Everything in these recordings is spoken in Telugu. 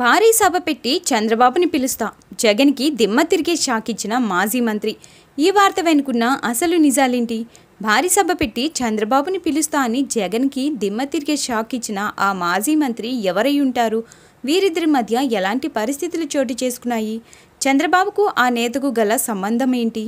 భారీ సభ పెట్టి చంద్రబాబుని పిలుస్తా. జగన్కి దిమ్మ తిరిగే షాక్ ఇచ్చిన మాజీ మంత్రి. ఈ వార్త వెనుకున్న అసలు నిజాలేంటి? భారీ సభ పెట్టి చంద్రబాబుని పిలుస్తా అని జగన్కి దిమ్మ తిరిగే షాక్ ఇచ్చిన ఆ మాజీ మంత్రి ఎవరై ఉంటారు? వీరిద్దరి మధ్య ఎలాంటి పరిస్థితులు చోటు చేసుకున్నాయి? చంద్రబాబుకు ఆ నేతకు గల సంబంధం ఏంటి?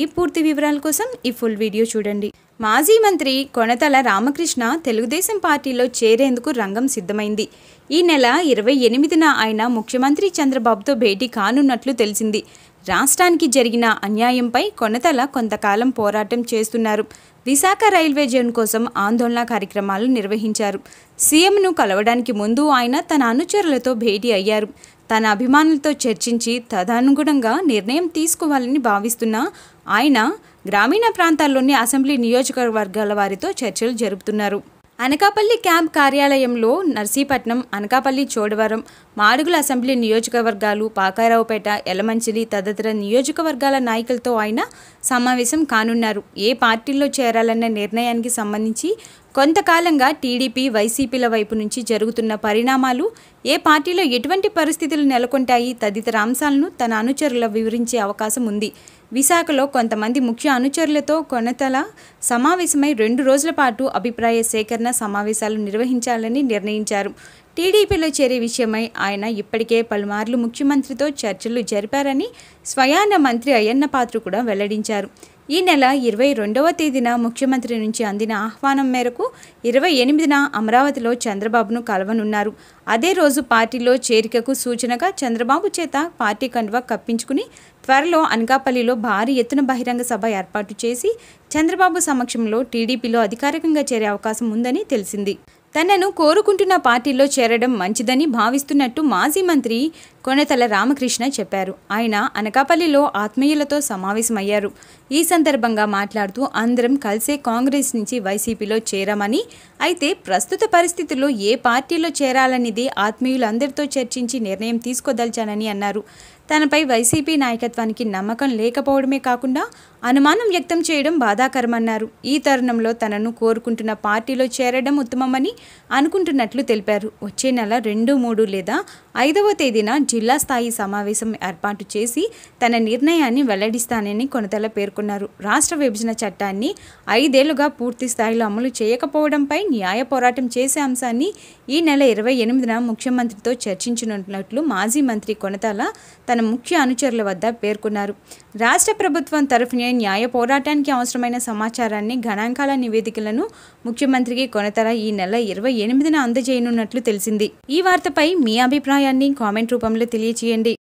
ఈ పూర్తి వివరాల కోసం ఈ ఫుల్ వీడియో చూడండి. మాజీ మంత్రి కొనతల రామకృష్ణ తెలుగుదేశం పార్టీలో చేరేందుకు రంగం సిద్ధమైంది. ఈ నెల ఇరవై ఎనిమిదిన ఆయన ముఖ్యమంత్రి చంద్రబాబుతో భేటీ కానున్నట్లు తెలిసింది. రాష్ట్రానికి జరిగిన అన్యాయంపై కొనతల కొంతకాలం పోరాటం చేస్తున్నారు. విశాఖ రైల్వే జోన్ కోసం ఆందోళన కార్యక్రమాలు నిర్వహించారు. సీఎంను కలవడానికి ముందు ఆయన తన అనుచరులతో భేటీ అయ్యారు. తన అభిమానులతో చర్చించి తదనుగుణంగా నిర్ణయం తీసుకోవాలని భావిస్తున్న ఆయన గ్రామీణ ప్రాంతాల్లోని అసెంబ్లీ నియోజకవర్గాల వారితో చర్చలు జరుపుతున్నారు. అనకాపల్లి క్యాంప్ కార్యాలయంలో నర్సీపట్నం అనకాపల్లి చోడవరం మాడుగుల అసెంబ్లీ నియోజకవర్గాలు పాకారావుపేట ఎలమంచిలి తదితర నియోజకవర్గాల నాయకులతో ఆయన సమావేశం కానున్నారు. ఏ పార్టీల్లో చేరాలన్న నిర్ణయానికి సంబంధించి కొంతకాలంగా టీడీపీ వైసీపీల వైపు నుంచి జరుగుతున్న పరిణామాలు ఏ పార్టీలో ఎటువంటి పరిస్థితులు నెలకొంటాయి తదితర అంశాలను తన అనుచరుల వివరించే అవకాశం ఉంది. విశాఖలో కొంతమంది ముఖ్య అనుచరులతో కొనతల సమావేశమై రెండు రోజుల పాటు అభిప్రాయ సేకరణ సమావేశాలు నిర్వహించాలని నిర్ణయించారు. టీడీపీలో చేరే విషయమై ఆయన ఇప్పటికే పలుమార్లు ముఖ్యమంత్రితో చర్చలు జరిపారని స్వయాన మంత్రి అయ్యన్న పాత్ర కూడా వెల్లడించారు. ఈ నెల ఇరవై రెండవ తేదీన ముఖ్యమంత్రి నుంచి అందిన ఆహ్వానం మేరకు ఇరవై ఎనిమిదిన అమరావతిలో చంద్రబాబును కలవనున్నారు. అదే రోజు పార్టీలో చేరికకు సూచనగా చంద్రబాబు చేత పార్టీ కండువా కప్పించుకుని త్వరలో అనకాపల్లిలో భారీ ఎత్తున బహిరంగ సభ ఏర్పాటు చేసి చంద్రబాబు సమక్షంలో టీడీపీలో అధికారికంగా చేరే అవకాశం ఉందని తెలిసింది. తనను కోరుకుంటున్న పార్టీలో చేరడం మంచిదని భావిస్తున్నట్టు మాజీ మంత్రి కొనతల రామకృష్ణ చెప్పారు. ఆయన అనకాపల్లిలో ఆత్మీయులతో సమావేశమయ్యారు. ఈ సందర్భంగా మాట్లాడుతూ అందరం కలిసే కాంగ్రెస్ నుంచి వైసీపీలో చేరామని అయితే ప్రస్తుత పరిస్థితుల్లో ఏ పార్టీలో చేరాలనేది ఆత్మీయులందరితో చర్చించి నిర్ణయం తీసుకోదలిచానని అన్నారు. తనపై వైసీపీ నాయకత్వానికి నమ్మకం లేకపోవడమే కాకుండా అనుమానం వ్యక్తం చేయడం బాధాకరమన్నారు. ఈ తరుణంలో తనను కోరుకుంటున్న పార్టీలో చేరడం ఉత్తమమని అనుకుంటున్నట్లు తెలిపారు. వచ్చే నెల రెండు మూడు లేదా ఐదవ తేదీన జిల్లా స్థాయి సమావేశం ఏర్పాటు చేసి తన నిర్ణయాన్ని వెల్లడిస్తానని కొనతల పేర్కొన్నారు. రాష్ట్ర విభజన చట్టాన్ని ఐదేళ్ళుగా పూర్తి స్థాయిలో అమలు చేయకపోవడంపై న్యాయ పోరాటం చేసే అంశాన్ని ఈ నెల ఇరవై ఎనిమిదిన ముఖ్యమంత్రితో చర్చించనున్నట్లు మాజీ మంత్రి కొనతల తన ముఖ్య అనుచరుల వద్ద పేర్కొన్నారు. రాష్ట్ర ప్రభుత్వం తరఫునే న్యాయ పోరాటానికి అవసరమైన సమాచారాన్ని గణాంకాల నివేదికలను ముఖ్యమంత్రికి కొనతల ఈ నెల ఇరవై ఎనిమిదిన అందజేయనున్నట్లు తెలిసింది. ఈ వార్తపై మీ అభిప్రాయాన్ని కామెంట్ రూపంలో తెలియచేయండి.